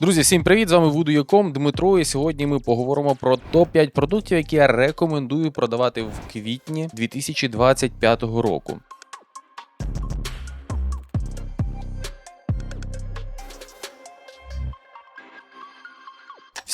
Друзі, всім привіт! З вами Voodoo.com, Дмитро. І сьогодні ми поговоримо про топ-5 продуктів, які я рекомендую продавати в квітні 2025 року.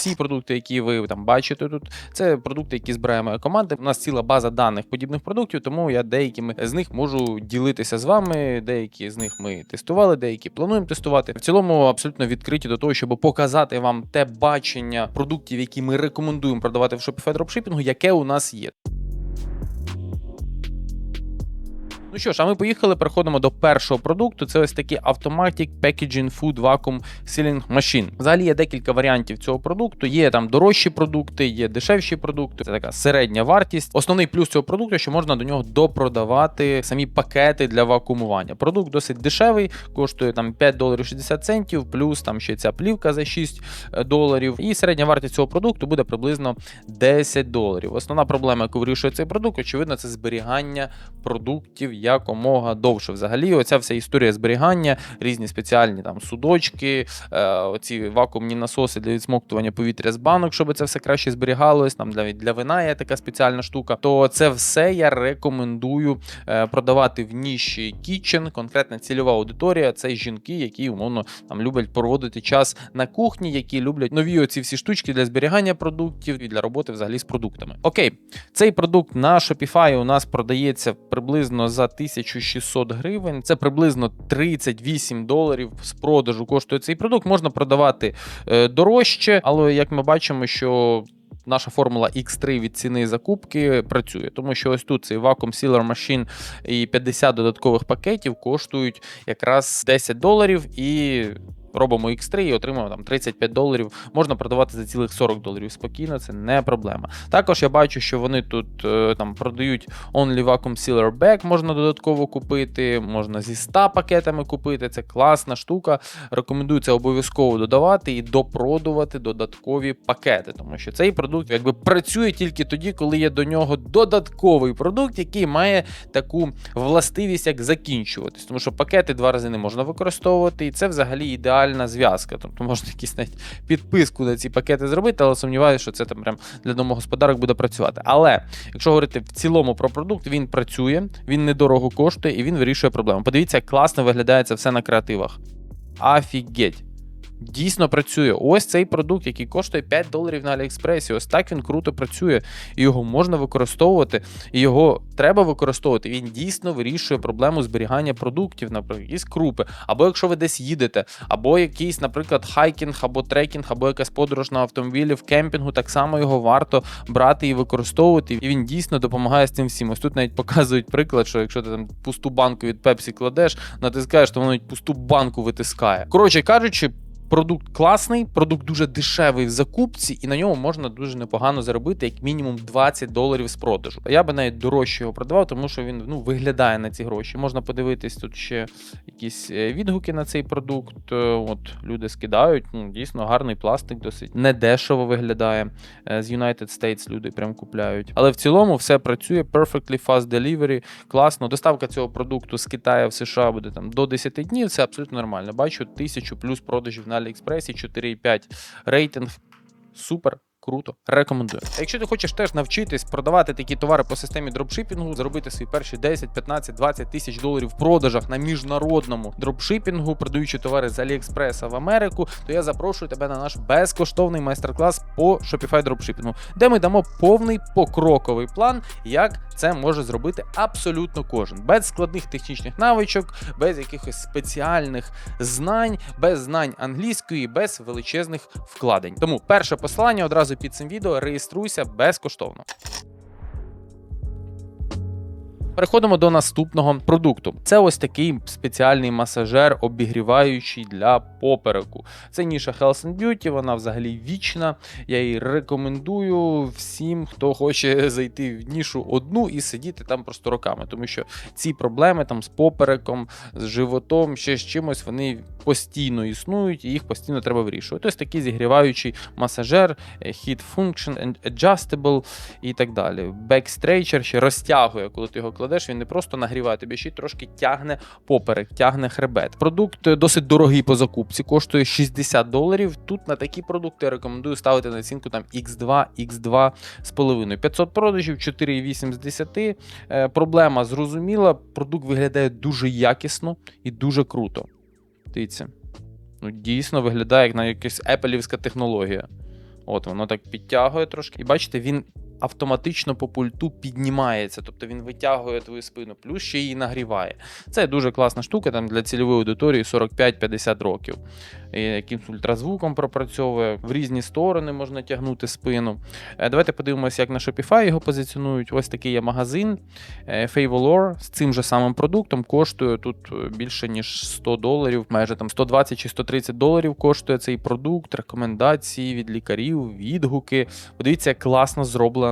Всі продукти, які ви там бачите тут, це продукти, які збирає моя команда. У нас ціла база даних подібних продуктів, тому я деякими з них можу ділитися з вами. Деякі з них ми тестували, деякі плануємо тестувати. В цілому абсолютно відкриті до того, щоб показати вам те бачення продуктів, які ми рекомендуємо продавати в Shopify дропшипінгу, яке у нас є. Ну що ж, а ми поїхали. Переходимо до першого продукту. Це ось такий Automatic Packaging Food Vacuum Sealing Machine. Взагалі є декілька варіантів цього продукту. Є там дорожчі продукти, є дешевші продукти. Це така середня вартість. Основний плюс цього продукту, що можна до нього допродавати самі пакети для вакуумування. Продукт досить дешевий, коштує там 5 доларів 60 центів, плюс там ще ця плівка за 6 доларів. І середня вартість цього продукту буде приблизно 10 доларів. Основна проблема, яку вирішує цей продукт, очевидно, це зберігання продуктів якомога довше. Взагалі, оця вся історія зберігання, різні спеціальні там судочки, е, оці вакуумні насоси для відсмоктування повітря з банок, щоб це все краще зберігалось. Там для, для вина є така спеціальна штука. То це все я рекомендую е, продавати в ніші Kitchen. Конкретна цільова аудиторія це жінки, які умовно там люблять проводити час на кухні, які люблять нові оці всі штучки для зберігання продуктів і для роботи взагалі з продуктами. Окей, цей продукт на Shopify у нас продається приблизно за 1600 гривень. Це приблизно 38 доларів з продажу коштує цей продукт. Можна продавати е, дорожче, але як ми бачимо, що Наша формула X3 від ціни закупки працює, тому що ось тут цей вакуум Sealer Machine і 50 додаткових пакетів коштують якраз 10 доларів і. Робимо X3 і отримуємо там 35 доларів. Можна продавати за цілих 40 доларів спокійно, це не проблема. Також я бачу, що вони тут е, там продають Only Vacuum Sealer Bag, можна додатково купити, можна зі 100 пакетами купити. Це класна штука. Рекомендую це обов'язково додавати і допродувати додаткові пакети, тому що цей продукт якби працює тільки тоді, коли є до нього додатковий продукт, який має таку властивість, як закінчуватись. Тому що пакети два рази не можна використовувати, і це взагалі ідеально ідеальна зв'язка. Тобто можна якісь навіть підписку на ці пакети зробити, але сумніваюся, що це там прям для домогосподарок буде працювати. Але якщо говорити в цілому про продукт, він працює, він недорого коштує і він вирішує проблему. Подивіться, як класно виглядає це все на креативах. Афігеть. Дійсно працює. Ось цей продукт, який коштує 5 доларів на Аліекспресі. Ось так він круто працює. І його можна використовувати, і його треба використовувати. Він дійсно вирішує проблему зберігання продуктів, наприклад, якісь крупи. Або якщо ви десь їдете, або якийсь, наприклад, хайкінг, або трекінг, або якась подорож на автомобілі в кемпінгу, так само його варто брати і використовувати. І він дійсно допомагає з цим всім. Ось тут навіть показують приклад, що якщо ти там пусту банку від Пепсі кладеш, натискаєш, то воно навіть пусту банку витискає. Коротше кажучи. Продукт класний, продукт дуже дешевий в закупці, і на ньому можна дуже непогано заробити, як мінімум 20 доларів з продажу. Я би навіть дорожче його продавав, тому що він ну виглядає на ці гроші. Можна подивитись тут ще якісь е, відгуки на цей продукт. Е, От люди скидають. Ну дійсно гарний пластик, досить недешево виглядає. Е, З United States люди прям купляють. Але в цілому все працює. Perfectly fast delivery, класно. Доставка цього продукту з Китаю в США буде там до 10 днів. Це абсолютно нормально. Бачу тисячу плюс продажів на Аліекспресі, 4,5 рейтинг. Супер. Круто, рекомендую. Якщо ти хочеш теж навчитись продавати такі товари по системі дропшипінгу, заробити свої перші 10, 15, 20 тисяч доларів в продажах на міжнародному дропшипінгу, продаючи товари з Аліекспреса в Америку, то я запрошую тебе на наш безкоштовний майстер-клас по Shopify дропшипінгу, де ми дамо повний покроковий план, як це може зробити абсолютно кожен, без складних технічних навичок, без якихось спеціальних знань, без знань англійської, без величезних вкладень. Тому перше посилання одразу під цим відео реєструйся безкоштовно. Переходимо до наступного продукту. Це ось такий спеціальний масажер, обігріваючий для попереку. Це ніша Health and Beauty, вона взагалі вічна. Я її рекомендую всім, хто хоче зайти в нішу одну і сидіти там просто роками, тому що ці проблеми там з попереком, з животом, ще з чимось, вони постійно існують, і їх постійно треба вирішувати. Ось такий зігріваючий масажер, е, Heat Function, Adjustable і так далі. Back Stretcher ще розтягує, коли ти його кладеш він не просто нагріває тобі, ще й трошки тягне поперек, тягне хребет. Продукт е, досить дорогий по закупці, коштує 60 доларів. Тут на такі продукти я рекомендую ставити націнку там X2, X2 з половиною. 500 продажів, 4,8 з 10. Е, Проблема зрозуміла, продукт виглядає дуже якісно і дуже круто. Дивіться. Ну, дійсно виглядає як на якась епелівська технологія. От воно так підтягує трошки. І бачите, він автоматично по пульту піднімається, тобто він витягує твою спину, плюс ще її нагріває. Це дуже класна штука там для цільової аудиторії 45-50 років. Якимсь ультразвуком пропрацьовує, в різні сторони можна тягнути спину. Е, Давайте подивимося, як на Shopify його позиціонують. Ось такий є магазин е, Favolore з цим же самим продуктом. Коштує тут е, більше ніж 100 доларів, майже там 120 чи 130 доларів коштує цей продукт, рекомендації від лікарів, відгуки. Подивіться, як класно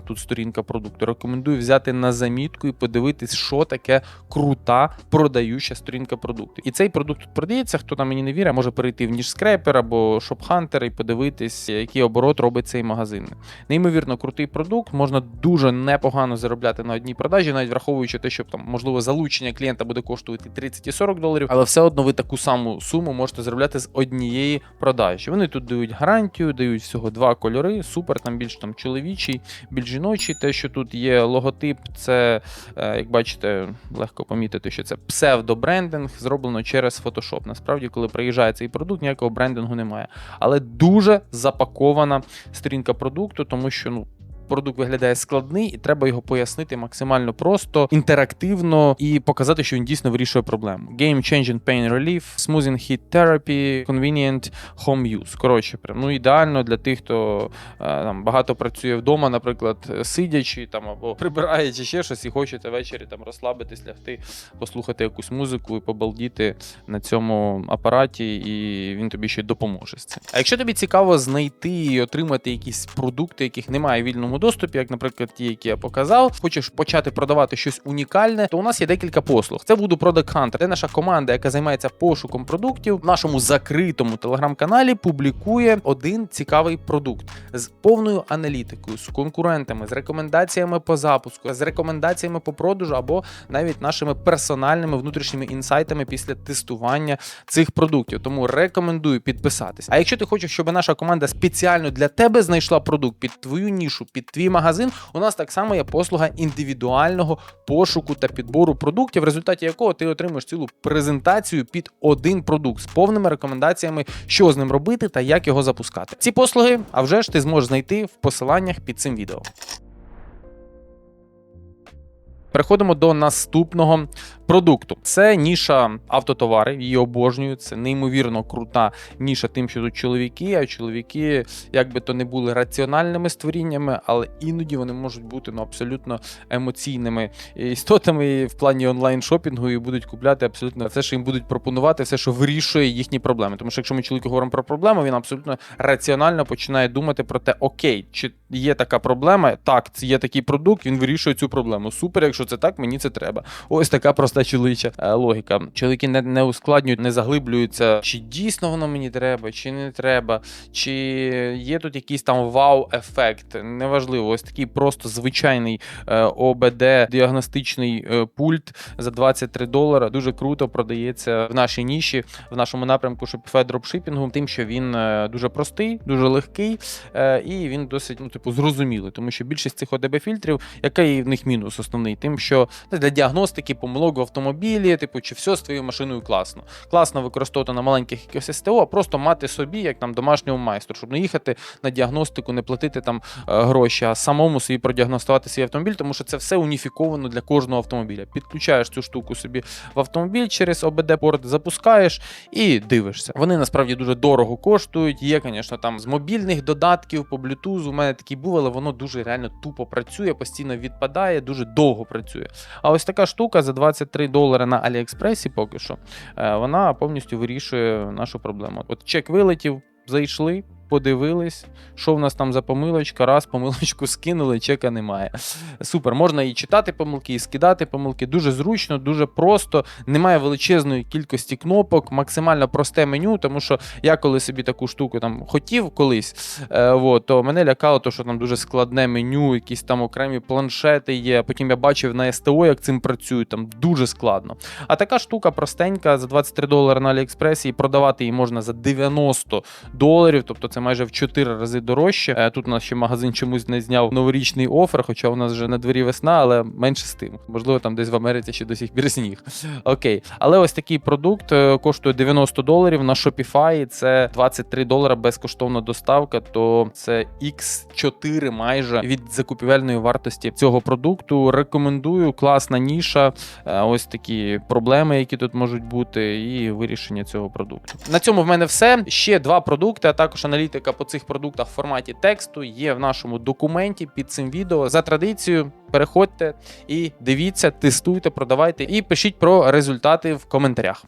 тут сторінка продукту. Рекомендую взяти на замітку і подивитись, що таке крута продаюча сторінка продукту. І цей продукт тут продається. Хто там мені не вірить, може перейти в ніж скрепер або шопхантер і подивитись, який оборот робить цей магазин. Неймовірно крутий продукт, можна дуже непогано заробляти на одній продажі, навіть враховуючи те, що там можливо залучення клієнта буде коштувати 30 і 40 доларів, але все одно ви таку саму суму можете заробляти з однієї продажі. Вони тут дають гарантію, дають всього два кольори. Супер, там більш там чоловічий, більш жіночий. Те, що тут є логотип, це е, як бачите, легко помітити, що це псевдобрендинг, зроблено через Photoshop. Насправді, коли приїжджає цей продукт, ніякого брендингу немає. Але дуже запакована сторінка продукту, тому що ну. Продукт виглядає складний, і треба його пояснити максимально просто, інтерактивно і показати, що він дійсно вирішує проблему. Game Changing Pain Relief, Smoothing Heat Therapy, Convenient Home Use. Коротше, прям ну ідеально для тих, хто е, там багато працює вдома, наприклад, сидячи там або прибирає чи ще щось, і хочете ввечері там розслабитись, лягти, послухати якусь музику і побалдіти на цьому апараті, і він тобі ще допоможе з цим. А якщо тобі цікаво знайти і отримати якісь продукти, яких немає в вільному доступі, як, наприклад, ті, які я показав, хочеш почати продавати щось унікальне, то у нас є декілька послуг. Це Voodoo Product Hunter. Це наша команда, яка займається пошуком продуктів. В нашому закритому телеграм-каналі публікує один цікавий продукт з повною аналітикою, з конкурентами, з рекомендаціями по запуску, з рекомендаціями по продажу або навіть нашими персональними внутрішніми інсайтами після тестування цих продуктів. Тому рекомендую підписатись. А якщо ти хочеш, щоб наша команда спеціально для тебе знайшла продукт під твою нішу, під твій магазин, у нас так само є послуга індивідуального пошуку та підбору продуктів, в результаті якого ти отримаєш цілу презентацію під один продукт з повними рекомендаціями, що з ним робити та як його запускати. Ці послуги, а вже ж ти зможеш знайти в посиланнях під цим відео. Переходимо до наступного продукту. Це ніша автотовари, її обожнюю. Це неймовірно крута ніша, тим, що тут чоловіки, а чоловіки, як би то не були раціональними створіннями, але іноді вони можуть бути ну, абсолютно емоційними істотами в плані онлайн-шопінгу і будуть купляти абсолютно все, що їм будуть пропонувати, все, що вирішує їхні проблеми. Тому що якщо ми чоловіки говоримо про проблему, він абсолютно раціонально починає думати про те, окей, чи є така проблема, так, це є такий продукт, він вирішує цю проблему. Супер, якщо це так, мені це треба. Ось така проста чоловіча е, логіка. Чоловіки не, не ускладнюють, не заглиблюються, чи дійсно воно мені треба, чи не треба, чи є тут якийсь там вау-ефект. Неважливо, ось такий просто звичайний е, ОБД діагностичний е, пульт за 23 долара. Дуже круто продається в нашій ніші, в нашому напрямку дропшипінгу, тим, що він дуже простий, дуже легкий, і він досить ну, типу, зрозумілий, тому що більшість цих ОДБ фільтрів, який в них мінус основний, тим, що ну, для діагностики помилок автомобілі, типу, чи все з твоєю машиною класно. Класно використовувати на маленьких якихось СТО, а просто мати собі як там домашнього майстру, щоб не їхати на діагностику, не платити там е, гроші, а самому собі продіагностувати свій автомобіль, тому що це все уніфіковано для кожного автомобіля. Підключаєш цю штуку собі в автомобіль через ОБД-порт, запускаєш і дивишся. Вони насправді дуже дорого коштують. Є, звісно, там з мобільних додатків по Bluetooth. У мене такий був, але воно дуже реально тупо працює, постійно відпадає, дуже довго працює. А ось така штука за 23 долари на Аліекспресі поки що, е, вона повністю вирішує нашу проблему. От чек вилетів, зайшли. Подивились, що в нас там за помилочка, раз помилочку скинули, чека немає. Супер, можна і читати помилки, і скидати помилки. Дуже зручно, дуже просто. Немає величезної кількості кнопок, максимально просте меню, тому що я коли собі таку штуку там хотів колись, е, вот, то мене лякало, то, що там дуже складне меню, якісь там окремі планшети є. Потім я бачив на СТО, як цим працюють, там дуже складно. А така штука простенька за 23 долари на Аліекспресі, і продавати її можна за 90 доларів, тобто це майже в 4 рази дорожче. Е, Тут у нас ще магазин чомусь не зняв новорічний офер, хоча у нас вже на дворі весна, але менше з тим. Можливо, там десь в Америці ще до сих пір сніг. Окей. Але ось такий продукт е, коштує 90 доларів на Shopify. Це 23 долара безкоштовна доставка, то це X4 майже від закупівельної вартості цього продукту. Рекомендую, класна ніша. Е, Ось такі проблеми, які тут можуть бути, і вирішення цього продукту. На цьому в мене все. Ще два продукти, а також аналітика по цих продуктах в форматі тексту є в нашому документі під цим відео. За традицією, переходьте і дивіться, тестуйте, продавайте і пишіть про результати в коментарях.